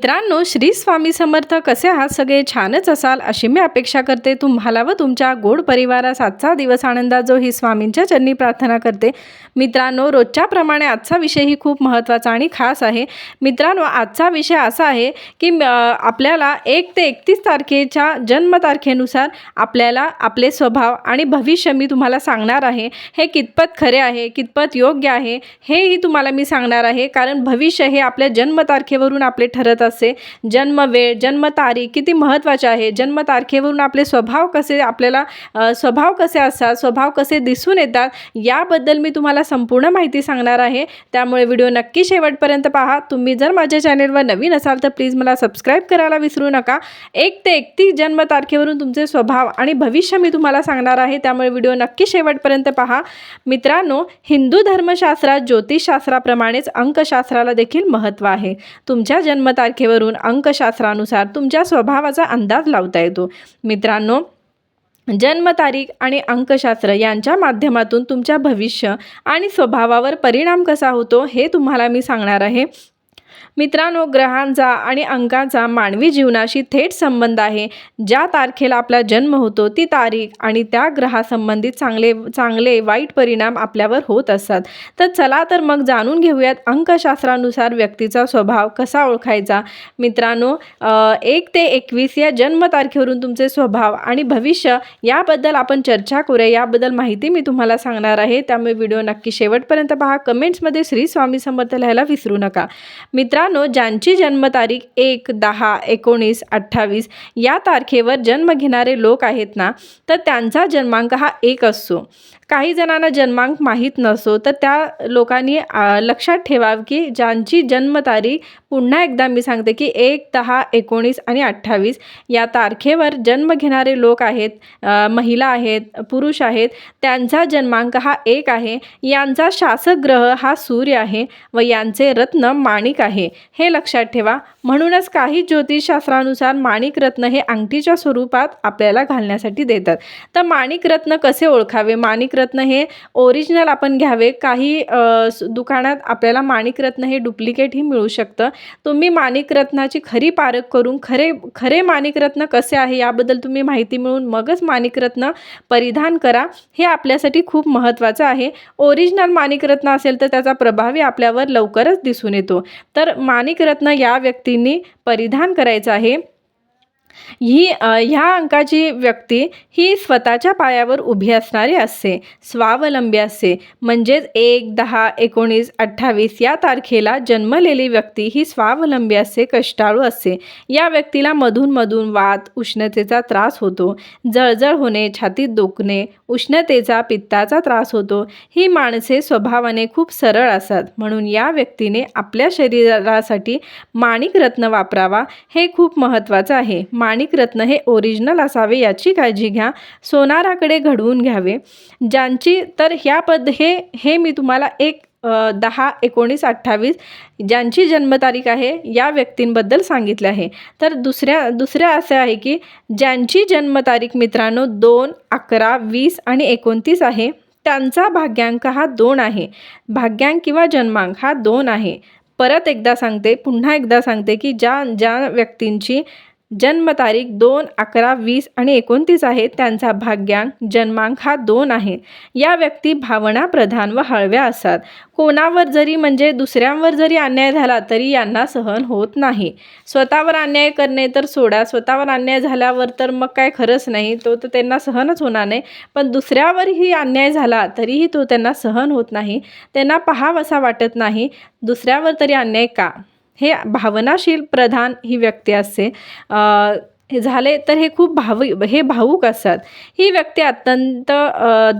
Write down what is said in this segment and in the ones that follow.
मित्रांनो श्री स्वामी समर्थ कसे आहात? सगळे छानच असाल अशी मी अपेक्षा करते. तुम्हाला व तुमच्या गोड परिवारास आजचा दिवस आनंदा जो ही स्वामींच्या चरणी प्रार्थना करते. मित्रांनो रोजच्याप्रमाणे आजचा विषयही खूप महत्त्वाचा आणि खास आहे. मित्रांनो आजचा विषय असा आहे की म- आपल्याला एक ते एकतीस तारखेच्या जन्मतारखेनुसार आपल्याला आपले स्वभाव आणि भविष्य मी तुम्हाला सांगणार आहे. हे कितपत खरे आहे कितपत योग्य आहे हेही तुम्हाला मी सांगणार आहे. कारण भविष्य हे आपल्या जन्मतारखेवरून आपले ठरत असते जन्मवेळ जन्मतारीख किती महत्त्वाचे आहे? जन्मतारखेवरून आपले स्वभाव कसे आपल्याला स्वभाव कसे असतात स्वभाव कसे दिसून येतात याबद्दल मी तुम्हाला संपूर्ण माहिती सांगणार आहे. त्यामुळे व्हिडिओ नक्की शेवटपर्यंत पहा. तुम्ही जर माझ्या चॅनेलवर नवीन असाल तर प्लीज मला सबस्क्राईब करायला विसरू नका. एक ते एकतीस जन्मतारखेवरून तुमचे स्वभाव आणि भविष्य मी तुम्हाला सांगणार आहे. त्यामुळे व्हिडिओ नक्की शेवटपर्यंत पहा. मित्रांनो हिंदू धर्मशास्त्रात ज्योतिषशास्त्राप्रमाणेच अंकशास्त्राला देखील महत्त्व आहे. तुमच्या जन्मतारखे जन्मतारखेवरून अंकशास्त्रानुसार तुमच्या स्वभावाचा अंदाज लावता येतो. मित्रांनो जन्मतारीख आणि अंकशास्त्र यांच्या माध्यमातून तुमच्या भविष्य आणि स्वभावावर परिणाम कसा होतो हे तुम्हाला मी सांगणार आहे. मित्रांनो ग्रहांचा आणि अंकांचा मानवी जीवनाशी थेट संबंध आहे. ज्या तारखेला आपला जन्म होतो ती तारीख आणि त्या ग्रहासंबंधित चांगले चांगले वाईट परिणाम आपल्यावर होत असतात. तर चला तर मग जाणून घेऊयात अंकशास्त्रानुसार व्यक्तीचा स्वभाव कसा ओळखायचा? मित्रांनो एक ते एकवीस या जन्मतारखेवरून तुमचे स्वभाव आणि भविष्य याबद्दल आपण चर्चा करूया. याबद्दल माहिती मी तुम्हाला सांगणार आहे. त्यामुळे व्हिडिओ नक्की शेवटपर्यंत पहा. कमेंट्समध्ये श्री स्वामी समर्थ लिहायला विसरू नका. मित्रांनो ज्यांची जन्मतारीख एक दहा एकोणीस अठ्ठावीस या तारखेवर जन्म घेणारे लोक आहेत ना तर त्यांचा जन्मांक हा एक असतो. काही जणांना जन्मांक माहीत नसतो तर त्या लोकांनी लक्षात ठेवावं की ज्यांची जन्मतारीख पुन्हा एकदा मी सांगते की एक दहा एकोणीस आणि अठ्ठावीस या तारखेवर जन्म घेणारे लोक आहेत महिला आहेत पुरुष आहेत त्यांचा जन्मांक हा एक आहे यांचा शासक ग्रह हा सूर्य आहे व यांचे रत्न माणिक आहे. हे लक्षात ठेवा. म्हणूनच काही ज्योतिषशास्त्रानुसार माणिक रत्न हे अंगठीच्या स्वरूपात आपल्याला घालण्यासाठी देतात. तर माणिक रत्न कसे ओळखावे? माणिक रत्न हे ओरिजिनल आपण घ्यावे. काही दुकानात आपल्याला माणिकरत्न हे डुप्लिकेटही मिळू शकतं. तुम्ही माणिक रत्नाची खरी पारख करून खरे खरे माणिकरत्न कसे आहे याबद्दल तुम्ही माहिती मिळून मगच माणिकरत्न परिधान करा. हे आपल्यासाठी खूप महत्त्वाचं आहे. ओरिजिनल माणिकरत्न असेल तर त्याचा प्रभावी आपल्यावर लवकरच दिसून येतो. तर माणिक रत्न या व्यक्तींनी परिधान करायचं आहे. ही ह्या अंकाची व्यक्ती ही स्वतःच्या पायावर उभी असणारी असते स्वावलंबी असते. म्हणजेच एक दहा एकोणीस अठ्ठावीस या तारखेला जन्मलेली व्यक्ती ही स्वावलंबी असते कष्टाळू असते. या व्यक्तीला मधूनमधून वात उष्णतेचा त्रास होतो. जळजळ होणे छातीत दुखणे उष्णतेचा पित्ताचा त्रास होतो. ही माणसे स्वभावाने खूप सरळ असतात. म्हणून या व्यक्तीने आपल्या शरीरासाठी माणिक रत्न वापरावा हे खूप महत्त्वाचं आहे. माणिकरत्न हे ओरिजिनल असावे याची काळजी घ्या. सोनाराकडे घडवून घ्यावे. ज्यांची तर ह्या पद हे हे मी तुम्हाला एक दहा एकोणीस अठ्ठावीस ज्यांची जन्मतारीख आहे या व्यक्तींबद्दल सांगितले आहे. तर दुसऱ्या दुसऱ्या असे आहे की ज्यांची जन्मतारीख मित्रांनो दोन अकरा वीस आणि एकोणतीस आहे त्यांचा भाग्यांक हा दोन आहे. भाग्यांक किंवा जन्मांक हा दोन आहे. परत एकदा सांगते पुन्हा एकदा सांगते की ज्या ज्या व्यक्तींची जन्मतारीख दोन अकरा वीस आणि एकोणतीस आहे. त्यांचा भाग्यांक जन्मांक हा दोन आहे. या व्यक्ती भावना प्रधान व हळव्या असतात. कोणावर जरी म्हणजे दुसऱ्यांवर जरी अन्याय झाला तरी यांना सहन होत नाही. स्वतःवर अन्याय करणे तर सोडा. स्वतःवर अन्याय झाल्यावर तर मग काय खरंच नाही? तो तर त्यांना सहनच होणार नाही. पण दुसऱ्यावरही अन्याय झाला तरीही तो त्यांना सहन होत नाही. त्यांना पहावसा वाटत नाही. दुसऱ्यावर तरी अन्याय का? हे भावनाशील प्रधान ही व्यक्ती असते. हे झाले तर हे खूप भाव हे भावूक असतात. ही व्यक्ती अत्यंत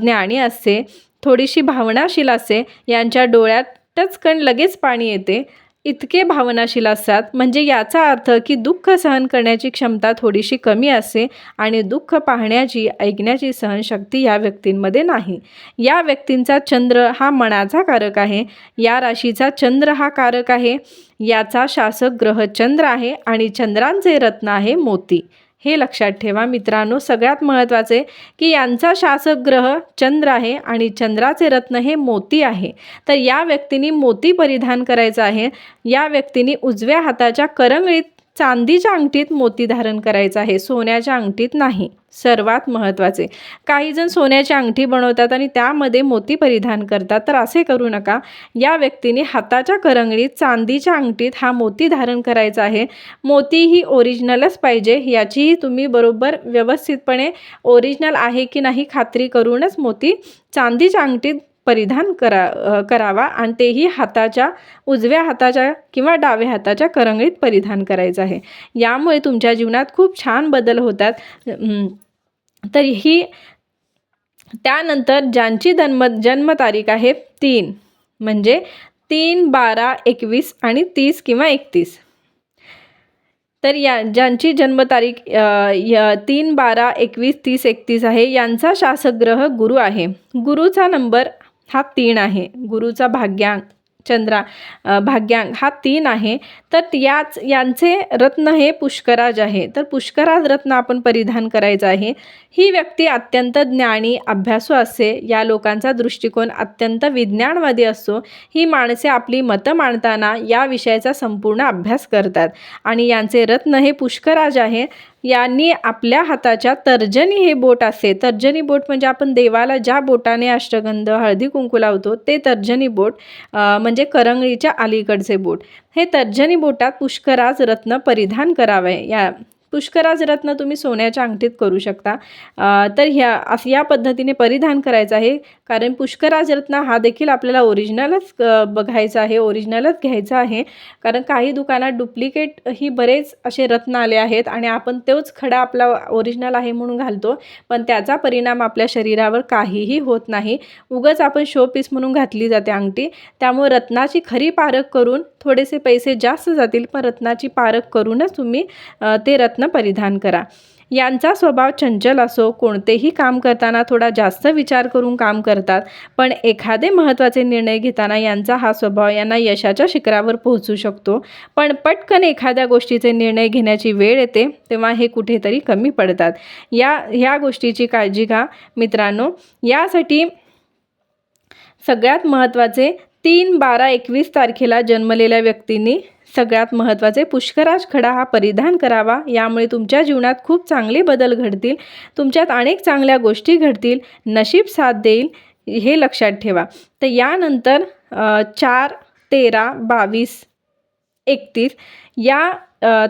ज्ञानी असते. थोडीशी भावनाशील असते. यांच्या डोळ्यातच कण लगेच पाणी येते. इतके भावनाशील असतात. म्हणजे याचा अर्थ की दुःख सहन करण्याची क्षमता थोडीशी कमी असते आणि दुःख पाहण्याची ऐकण्याची सहनशक्ती या व्यक्तींमध्ये नाही. या व्यक्तींचा चंद्र हा मनाचा कारक आहे. या राशीचा चंद्र हा कारक आहे. याचा शासक ग्रह चंद्र आहे आणि चंद्रांचे रत्न आहे मोती. हे लक्षात ठेवा मित्रांनो सगळ्यात महत्त्वाचे की यांचा शासक ग्रह चंद्र आहे आणि चंद्राचे रत्न हे मोती आहे. तर या व्यक्तीने मोती परिधान करायचं आहे. या व्यक्तीने उजव्या हाताच्या करंगळीत चांदीच्या अंगठीत मोती धारण करायचं आहे सोन्याच्या अंगठीत नाही. सर्वात महत्त्वाचे. काही जण सोन्याची अंगठी बनवतात आणि त्यामध्ये मोती परिधान करतात. तर असे करू नका. या व्यक्तीने हाताच्या करंगळीत चांदीच्या अंगठीत हा मोती धारण करायचा आहे. मोती ही ओरिजिनलच पाहिजे. याचीही तुम्ही बरोबर व्यवस्थितपणे ओरिजिनल आहे की नाही खात्री करूनच मोती चांदीच्या अंगठीत परिधान करा करावा आणि तेही हाताच्या उजव्या हाताच्या किंवा डाव्या हाताच्या करंगळीत परिधान करायचं आहे. यामुळे तुमच्या जीवनात खूप छान बदल होतात. तर ही त्यानंतर ज्यांची जन्म जन्मतारीख आहे तीन. म्हणजे तीन बारा एकवीस आणि तीस किंवा एकतीस. तर या ज्यांची जन्मतारीख तीन बारा एकवीस तीस एकतीस आहे यांचा शासक ग्रह गुरु आहे. गुरुचा नंबर हा तीन आहे. गुरुचा भाग्यांक चंद्रा भाग्यांक हा तीन आहे. तर याच यांचे रत्न हे पुष्कराज आहे. तर पुष्कराज रत्न आपण परिधान करायचं आहे. ही व्यक्ती अत्यंत ज्ञानी अभ्यासू असते या लोकांचा दृष्टिकोन अत्यंत विज्ञानवादी असतो ही माणसे आपली मतं मांडताना या विषयाचा संपूर्ण अभ्यास करतात. आणि यांचे रत्न हे पुष्कराज आहे. यांनी आपल्या हाताच्या तर्जनी हे बोट असते तर्जनी बोट म्हणजे आपण देवाला ज्या बोटाने अष्टगंध हळदी कुंकू लावतो ते तर्जनी बोट म्हणजे करंगळीच्या अलीकडचे बोट. हे तर्जनी बोटात पुष्कराज रत्न परिधान करावे. या पुष्कराज रत्न तुम्ही सोन्याच्या अंगठीत करू शकता. तर ह्या अस या पद्धतीने परिधान करायचं आहे. कारण पुष्कराज रत्न हा देखील आपल्याला ओरिजिनलच बघायचा आहे ओरिजिनलच घ्यायचा आहे. कारण काही दुकानात डुप्लिकेट ही बरेच असे रत्न आले आहेत आणि आपण तोच खडा आपला ओरिजिनल आहे म्हणून घालतो. पण त्याचा परिणाम आपल्या शरीरावर काहीही होत नाही. उगच आपण शो पीस म्हणून घातली जाते अंगठी. त्यामुळे रत्नाची खरी पारख करून थोडेसे पैसे जास्त जातील पण रत्नाची पारख करूनच तुम्ही ते रत्न परिधान करा. यांचा स्वभाव चंचल असो कोणतेही काम करताना थोडा जास्त विचार करून काम करतात पण एखादे महत्त्वाचे निर्णय घेताना यांचा हा स्वभाव यांना यशाच्या शिखरावर पोहोचू शकतो. पण पटकन एखाद्या गोष्टीचे निर्णय घेण्याची वेळ येते तेव्हा हे कुठेतरी कमी पडतात. या ह्या गोष्टीची काळजी घ्या मित्रांनो. यासाठी सगळ्यात महत्त्वाचे तीन बारा एकवीस तारखेला जन्मलेल्या व्यक्तींनी सगळ्यात महत्त्वाचे पुष्कराज खडा हा परिधान करावा. यामुळे तुमच्या जीवनात खूप चांगले बदल घडतील. तुमच्यात अनेक चांगल्या गोष्टी घडतील. नशीब साथ देईल हे लक्षात ठेवा. तर यानंतर चार तेरा बावीस एकतीस या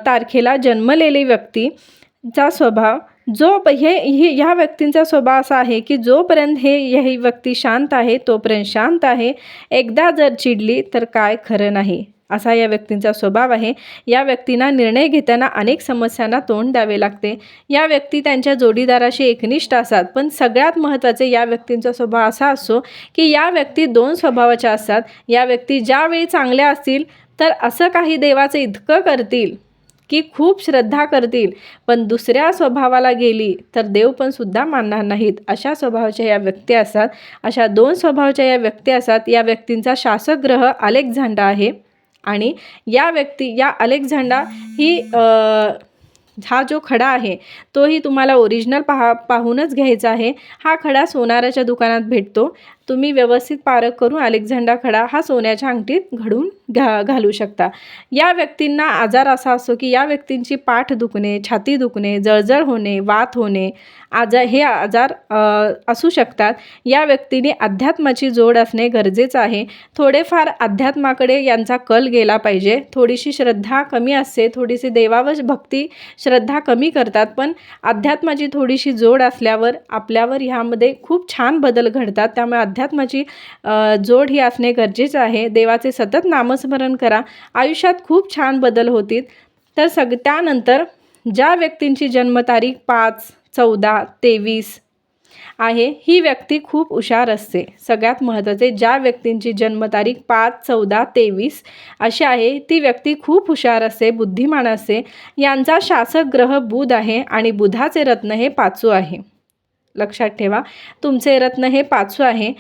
तारखेला जन्मलेली व्यक्तीचा स्वभाव जो हे हे ह्या व्यक्तींचा स्वभाव असा आहे की जोपर्यंत हे ही व्यक्ती शांत आहे तोपर्यंत शांत आहे. एकदा जर चिडली तर काय खरं नाही. असा या व्यक्तींचा स्वभाव आहे. या व्यक्तींना निर्णय घेताना अनेक समस्यांना तोंड द्यावे लागते. या व्यक्ती त्यांच्या जोडीदाराशी एकनिष्ठ असतात पण सगळ्यात महत्त्वाचे या व्यक्तींचा स्वभाव असा असतो की या व्यक्ती दोन स्वभावाच्या असतात. या व्यक्ती ज्यावेळी चांगल्या असतील तर असं काही देवाचं इतकं करतील. की खूप श्रद्धा करतील. पण दुसऱ्या स्वभावाला गेली तर देव पण सुद्धा मानणार नाहीत. अशा स्वभावाच्या या व्यक्ती असतात अशा दोन स्वभावाच्या या व्यक्ती असतात या व्यक्तींचा शासक ग्रह अलेक्झांडा आहे. आणि या व्यक्ती या अलेक्झांडा ही हा जो खडा आहे तोही तुम्हाला ओरिजिनल पहा पाहूनच घ्यायचा आहे. हा खडा सोनाराच्या दुकानात भेटतो. तुम्ही व्यवस्थित पारख करून अलेक्झांडा खडा हा सोन्याच्या अंगठीत घडून घा घालू शकता. या व्यक्तींना आजार असा असतो की या व्यक्तींची पाठ दुखणे छाती दुखणे जळजळ होणे वात होणे आजार हे आजार असू शकतात. या व्यक्तीने अध्यात्माची जोड असणे गरजेचं आहे. थोडेफार अध्यात्माकडे यांचा कल गेला पाहिजे. थोडीशी श्रद्धा कमी असते. थोडीशी देवावर भक्ती श्रद्धा कमी करतात. पण अध्यात्माची थोडीशी जोड असल्यावर आपल्यावर ह्यामध्ये खूप छान बदल घडतात. त्यामुळे अध्यात्माची जोड ही असणे गरजेचं आहे. देवाचे सतत नामस्मरण करा. आयुष्यात खूप छान बदल होतील. तर सग त्यानंतर ज्या व्यक्तींची जन्मतारीख पाच चौदा तेवीस आहे ही व्यक्ती खूप हुशार असते. सगळ्यात महत्त्वाचे ज्या व्यक्तींची जन्मतारीख पाच चौदा तेवीस अशी आहे ती व्यक्ती खूप हुशार असते बुद्धिमान असते. यांचा शासक ग्रह बुध आहे आणि बुधाचे रत्न हे पाचू आहे. लक्षात ठेवा. तुमचे रत्न हे पाचू आहे.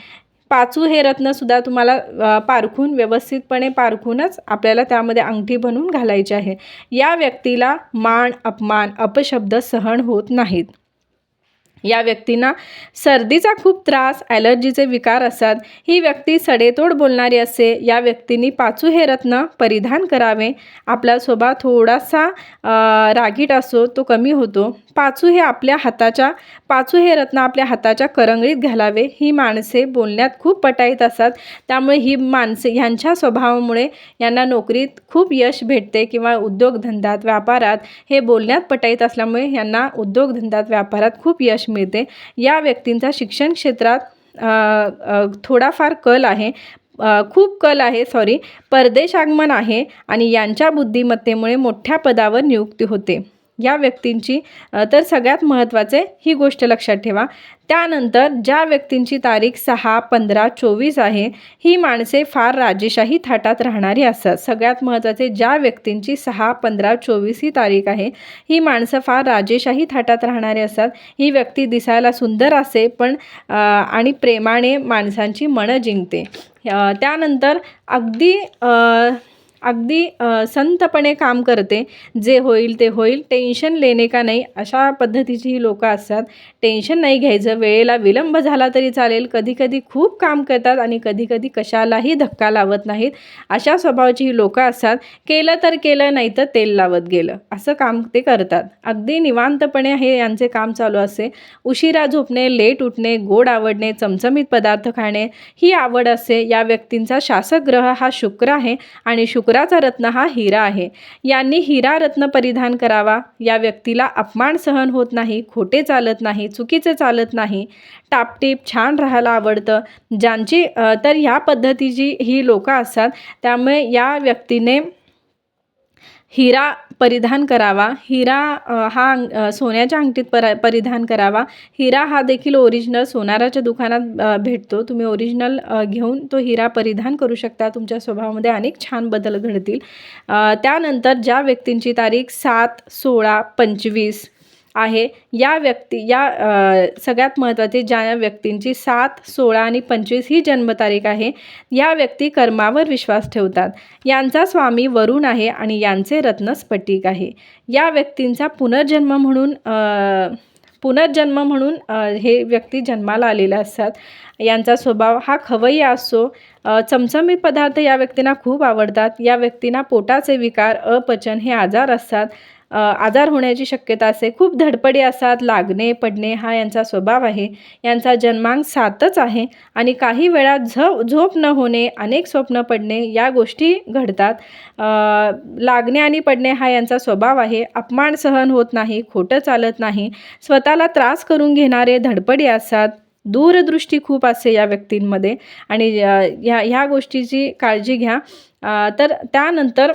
पाचू हे रत्नसुद्धा तुम्हाला पारखून व्यवस्थितपणे पारखूनच आपल्याला त्यामध्ये अंगठी बनवून घालायची आहे. या व्यक्तीला मान अपमान अपशब्द सहन होत नाहीत. या व्यक्तींना सर्दीचा खूप त्रास ॲलर्जीचे विकार असतात ही व्यक्ती सडेतोड बोलणारी असे या व्यक्तींनी पाचू हे रत्न परिधान करावे. आपला स्वभाव थोडासा रागीट असो तो कमी होतो. पाचू हे आपल्या हाताच्या पाचू हे रत्न आपल्या हाताच्या करंगळीत घालावे. ही माणसे बोलण्यात खूप पटाईत असतात. त्यामुळे ही माणसे ह्यांच्या स्वभावामुळे यांना नोकरीत खूप यश भेटते किंवा उद्योगधंद्यात व्यापारात हे बोलण्यात पटाईत असल्यामुळे यांना उद्योगधंद्यात व्यापारात खूप यश मिळते. या व्यक्तींचा शिक्षण क्षेत्रात थोडाफार कल आहे. खूप कल आहे सॉरी परदेश आगमन आहे आणि यांच्या बुद्धिमत्तेमुळे मोठ्या पदावर नियुक्ती होते. या व्यक्तींची तर सगळ्यात महत्त्वाचे ही गोष्ट लक्षात ठेवा. त्यानंतर ज्या व्यक्तींची तारीख सहा पंधरा चोवीस आहे ही माणसे फार राजेशाही थाटात राहणारी असतात. सगळ्यात महत्त्वाचे ज्या व्यक्तींची सहा पंधरा चोवीस ही तारीख आहे ही माणसं फार राजेशाही थाटात राहणारी असतात. ही व्यक्ती दिसायला सुंदर असे पण आणि प्रेमाने माणसांची मनं जिंकते. त्यानंतर अगदी अगदी संतपणे काम करते. जे होईल ते होईल. टेन्शन लेणे का नाही अशा पद्धतीची ही लोकं असतात. टेन्शन नाही घ्यायचं. वेळेला विलंब झाला तरी चालेल. कधीकधी खूप काम करतात आणि कधीकधी कशालाही धक्का लावत नाहीत. अशा स्वभावाची ही लोकं असतात. केलं तर केलं नाही तर तेल लावत गेलं. असं काम ते करतात. अगदी निवांतपणे हे यांचे काम चालू असते. उशिरा झोपणे लेट उठणे गोड आवडणे चमचमीत पदार्थ खाणे ही आवड असते. या व्यक्तींचा शासक ग्रह हा शुक्र आहे आणि शुक्र शुक्राचा रत्न हा हिरा आहे. यांनी हिरा रत्न परिधान करावा. या व्यक्तीला अपमान सहन होत नाही खोटे चालत नाही चुकीचे चालत नाही. टापटीप छान राहायला आवडतं. ज्यांची तर ह्या पद्धतीची ही लोकं असतात. त्यामुळे या व्यक्तीने हिरा परिधान करावा. हिरा हा अंग- सोन्याच्या अंगठीत पर परिधान करावा. हिरा हा देखील ओरिजिनल सोनाराच्या दुकानात भेटतो. तुम्ही ओरिजिनल घेऊन तो हिरा परिधान करू शकता. तुमच्या स्वभावामध्ये अनेक छान बदल घडतील. त्यानंतर ज्या व्यक्तींची तारीख सात सोळा पंचवीस आहे. या व्यक्ती या सगळ्यात महत्त्वाचे ज्या व्यक्तींची सात सोळा आणि पंचवीस ही जन्मतारीख आहे या व्यक्ती कर्मावर विश्वास ठेवतात. यांचा स्वामी वरुण आहे आणि यांचे रत्न स्फटिक आहे. या व्यक्तींचा पुनर्जन्म म्हणून पुनर्जन्म म्हणून हे व्यक्ती जन्माला आलेले असतात. यांचा स्वभाव हा खवय्या असतो. चमचमीत पदार्थ या व्यक्तींना खूप आवडतात. या व्यक्तींना पोटाचे विकार अपचन हे आजार असतात. आजार होण्याची शक्यता असते. खूप धडपडी असतात. लागणे पडणे हा यांचा स्वभाव आहे. यांचा जन्मांक सातच आहे आणि काही वेळा झ झोप न होणे अनेक स्वप्न पडणे या गोष्टी घडतात. लागणे आणि पडणे हा यांचा स्वभाव आहे. अपमान सहन होत नाही खोटं चालत नाही. स्वतःला त्रास करून घेणारे धडपडी असतात. दूरदृष्टी खूप असते या व्यक्तींमध्ये. आणि ह्या ह्या गोष्टीची काळजी घ्या. तर त्यानंतर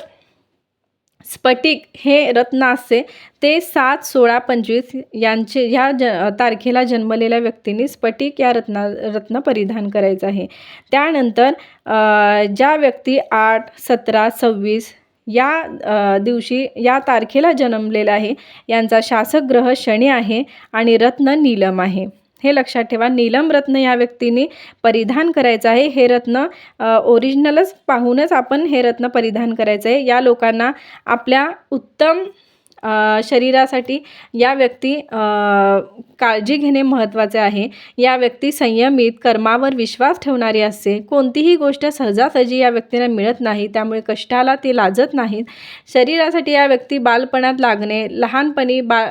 स्फटिक हे रत्न असते ते सात सोळा पंचवीस यांचे ह्या ज तारखेला जन्मलेल्या व्यक्तींनी स्फटिक या रत्ना रत्न परिधान करायचं आहे. त्यानंतर ज्या व्यक्ती आठ सतरा सव्वीस या दिवशी या तारखेला जन्मलेला आहे यांचा शासक ग्रह शनी आहे आणि रत्न नीलम आहे. हे लक्षात ठेवा. नीलम रत्न या व्यक्तीने परिधान करायचं आहे. हे रत्न ओरिजिनलच पाहूनच आपण हे रत्न परिधान करायचं आहे या लोकांना आपल्या उत्तम शरीरासाठी या व्यक्ती काळजी घेणे महत्त्वाचे आहे. या व्यक्ती संयमित कर्मावर विश्वास ठेवणारी असते. कोणतीही गोष्ट सहजासहजी या व्यक्तीला मिळत नाही त्यामुळे कष्टाला ते लाजत नाहीत. शरीरासाठी या व्यक्ती बालपणात लागणे लहानपणी बा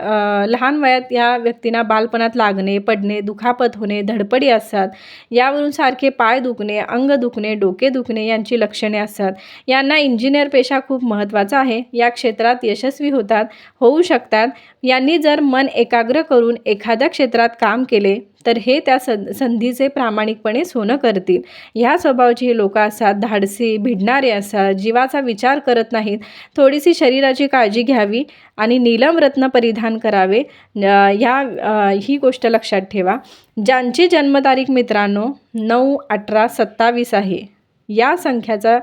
लहान वयात या व्यक्तींना बालपणात लागणे पडणे दुखापत होणे धडपडी असतात. यावरून सारखे पाय दुखणे अंग दुखणे डोके दुखणे यांची लक्षणे असतात. यांना इंजिनियर पेशा खूप महत्त्वाचा आहे. या क्षेत्रात यशस्वी होतात. होऊ शकतात. यांनी जर मन एकाग्र करून एखाद्या क्षेत्रात काम केले तर हे त्या सं संधीचे प्रामाणिकपणे सोनं करतील. ह्या स्वभावाची लोक असतात धाडसी भिडणारे असतात जीवाचा विचार करत नाहीत. थोडीशी शरीराची काळजी घ्यावी आणि नीलम रत्न परिधान करावे. ह्या ही गोष्ट लक्षात ठेवा. ज्यांची जन्मतारीख मित्रांनो नऊ अठरा सत्तावीस आहे. या संख्याचा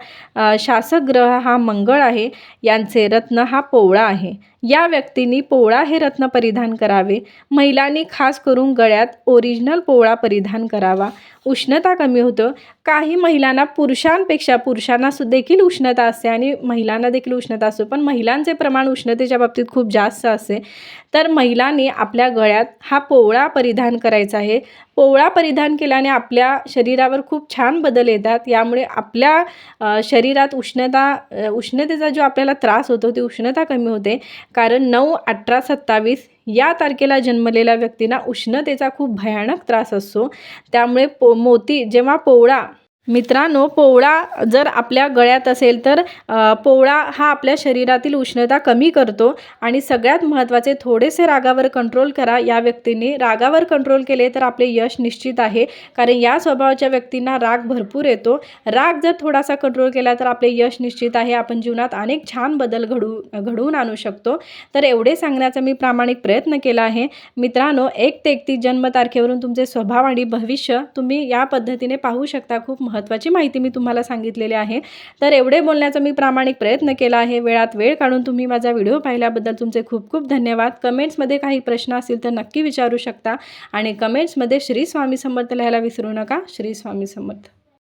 शासक ग्रह हा मंगळ आहे. यांचे रत्न हा पोवळा आहे. या व्यक्तींनी पोवळा हे रत्न परिधान करावे. महिलांनी खास करून गळ्यात ओरिजिनल पोवळा परिधान करावा. उष्णता कमी होतं. काही महिलांना पुरुषांपेक्षा पुरुषांना देखील उष्णता असते आणि महिलांना देखील उष्णता असते. पण महिलांचे प्रमाण उष्णतेच्या बाबतीत खूप जास्त असते. तर महिलांनी आपल्या गळ्यात हा पोवळा परिधान करायचा आहे. पोवळा परिधान केल्याने आपल्या शरीरावर खूप छान बदल येतात. यामुळे आपल्या शरीरात उष्णता उष्णतेचा जो आपल्याला त्रास होतो ती उष्णता कमी होते. कारण नऊ अठरा सत्तावीस या तारखेला जन्मलेल्या व्यक्तींना उष्णतेचा खूप भयानक त्रास असतो. त्यामुळे पो मोती जेव्हा पोवळा मित्रांनो पोवळा जर आपल्या गळ्यात असेल तर पोवळा हा आपल्या शरीरातील उष्णता कमी करतो आणि सगळ्यात महत्त्वाचे थोडेसे रागावर कंट्रोल करा. या व्यक्तींनी रागावर कंट्रोल केले तर आपले यश निश्चित आहे. कारण या स्वभावाच्या व्यक्तींना राग भरपूर येतो. राग जर थोडासा कंट्रोल केला तर आपले यश निश्चित आहे. आपण जीवनात अनेक छान बदल घडू घडवून आणू शकतो. तर एवढे सांगण्याचा मी प्रामाणिक प्रयत्न केला आहे. मित्रांनो एक ते एकतीस जन्मतारखेवरून तुमचे स्वभाव आणि भविष्य तुम्ही या पद्धतीने पाहू शकता. खूप महत्त्वाची माहिती मी तुम्हाला सांगितलेली आहे. तर एवढे बोलण्याचा मी प्रामाणिक प्रयत्न केला आहे. वेळात वेळ काढून तुम्ही माझा व्हिडिओ पाहिल्याबद्दल तुमचे खूप खूप धन्यवाद. कमेंट्समध्ये काही प्रश्न असतील तर नक्की विचारू शकता. आणि कमेंट्समध्ये श्री स्वामी समर्थ लिहायला विसरू नका. श्री स्वामी समर्थ.